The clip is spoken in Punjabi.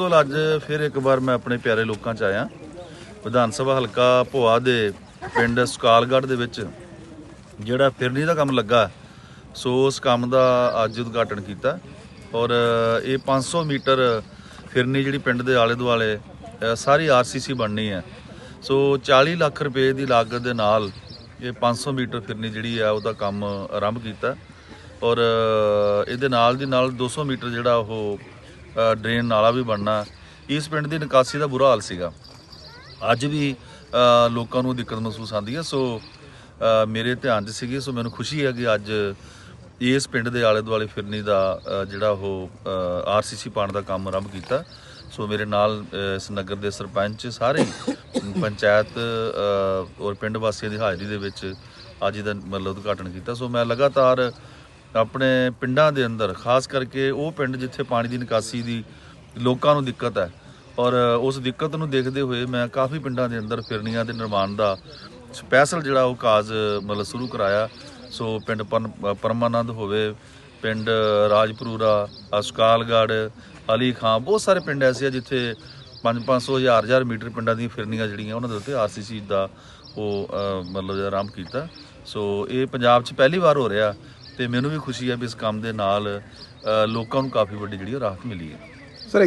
ਬਿਲਕੁਲ ਅੱਜ ਫਿਰ ਇੱਕ ਵਾਰ ਮੈਂ ਆਪਣੇ ਪਿਆਰੇ ਲੋਕਾਂ 'ਚ ਆਇਆ। ਵਿਧਾਨ ਸਭਾ ਹਲਕਾ ਭੋਆ ਦੇ ਪਿੰਡ ਸੁਕਾਲਗੜ੍ਹ ਦੇ ਵਿੱਚ ਜਿਹੜਾ ਫਿਰਨੀ ਦਾ ਕੰਮ ਲੱਗਾ। ਸੋ ਉਸ ਕੰਮ ਦਾ ਅੱਜ ਉਦਘਾਟਨ ਕੀਤਾ। ਔਰ ਇਹ 500 ਮੀਟਰ ਫਿਰਨੀ ਜਿਹੜੀ ਪਿੰਡ ਦੇ ਆਲੇ ਦੁਆਲੇ ਅ, ਸਾਰੀ ਆਰਸੀਸੀ ਬਣਨੀ ਹੈ। ਸੋ 40 ਲੱਖ ਰੁਪਏ ਦੀ ਲਾਗਤ ਦੇ ਨਾਲ ਇਹ 500 ਮੀਟਰ ਫਿਰਨੀ ਜਿਹੜੀ ਆ ਉਹਦਾ ਕੰਮ ਆਰੰਭ ਕੀਤਾ। ਔਰ ਇਹਦੇ ਨਾਲ ਦੀ ਨਾਲ 200 ਮੀਟਰ ਜਿਹੜਾ ਉਹ ਡਰੇਨ ਨਾਲਾ ਵੀ ਬਣਨਾ। ਇਸ ਪਿੰਡ ਦੀ ਨਿਕਾਸੀ ਦਾ ਬੁਰਾ ਹਾਲ ਸੀਗਾ। ਅੱਜ ਵੀ ਲੋਕਾਂ ਨੂੰ ਦਿੱਕਤ ਮਹਿਸੂਸ ਆਉਂਦੀ ਹੈ। ਸੋ ਮੇਰੇ ਧਿਆਨ 'ਚ ਸੀਗੀ, ਸੋ ਮੈਨੂੰ ਖੁਸ਼ੀ ਹੈ ਕਿ ਅੱਜ ਇਸ ਪਿੰਡ ਦੇ ਆਲੇ ਦੁਆਲੇ ਫਿਰਨੀ ਦਾ ਜਿਹੜਾ ਉਹ ਆਰਸੀਸੀ ਪਾਣ ਦਾ ਕੰਮ ਆਰੰਭ ਕੀਤਾ। ਸੋ ਮੇਰੇ ਨਾਲ ਇਸ ਨਗਰ ਦੇ ਸਰਪੰਚ ਸਾਰੇ ਪੰਚਾਇਤ ਔਰ ਪਿੰਡ ਵਾਸੀਆਂ ਦੀ ਹਾਜ਼ਰੀ ਦੇ ਵਿੱਚ ਅੱਜ ਇਹਦਾ ਮਤਲਬ ਉਦਘਾਟਨ ਕੀਤਾ। ਸੋ ਮੈਂ ਲਗਾਤਾਰ ਆਪਣੇ ਪਿੰਡਾਂ ਦੇ ਅੰਦਰ, ਖਾਸ ਕਰਕੇ ਉਹ ਪਿੰਡ ਜਿੱਥੇ ਪਾਣੀ ਦੀ ਨਿਕਾਸੀ ਦੀ ਲੋਕਾਂ ਨੂੰ ਦਿੱਕਤ ਹੈ ਔਰ ਉਸ ਦਿੱਕਤ ਨੂੰ ਦੇਖਦੇ ਹੋਏ ਮੈਂ ਕਾਫੀ ਪਿੰਡਾਂ ਦੇ ਅੰਦਰ ਫਿਰਨੀਆਂ ਦੇ ਨਿਰਮਾਣ ਦਾ ਸਪੈਸ਼ਲ ਜਿਹੜਾ ਉਹ ਕਾਜ ਮਤਲਬ ਸ਼ੁਰੂ ਕਰਾਇਆ। ਸੋ ਪਿੰਡ ਪਰਮ- ਪਰਮਾਨੰਦ ਹੋਵੇ, ਪਿੰਡ ਰਾਜਪੁਰਾ ਅਸਕਾਲਗੜ੍ਹ, ਅਲੀ ਖਾਂ, ਬਹੁਤ ਸਾਰੇ ਪਿੰਡ ਐਸੇ ਆ ਜਿੱਥੇ 5-500 ਹਜ਼ਾਰ ਹਜ਼ਾਰ ਮੀਟਰ ਪਿੰਡਾਂ ਦੀਆਂ ਫਿਰਨੀਆਂ ਜਿਹੜੀਆਂ ਉਹਨਾਂ ਦੇ ਉੱਤੇ ਆਰਸੀਸੀ ਦਾ ਉਹ ਮਤਲਬ ਆਰੰਭ ਕੀਤਾ। ਸੋ ਇਹ ਪੰਜਾਬ 'ਚ ਪਹਿਲੀ ਵਾਰ ਹੋ ਰਿਹਾ। ਤੇ ਮੈਨੂੰ ਵੀ ਖੁਸ਼ੀ ਹੈ ਵੀ ਇਸ ਕੰਮ ਦੇ ਨਾਲ ਲੋਕਾਂ ਨੂੰ ਕਾਫੀ ਵੱਡੀ ਜਿਹੜੀ ਉਹ ਰਾਹਤ ਮਿਲੀ ਹੈ।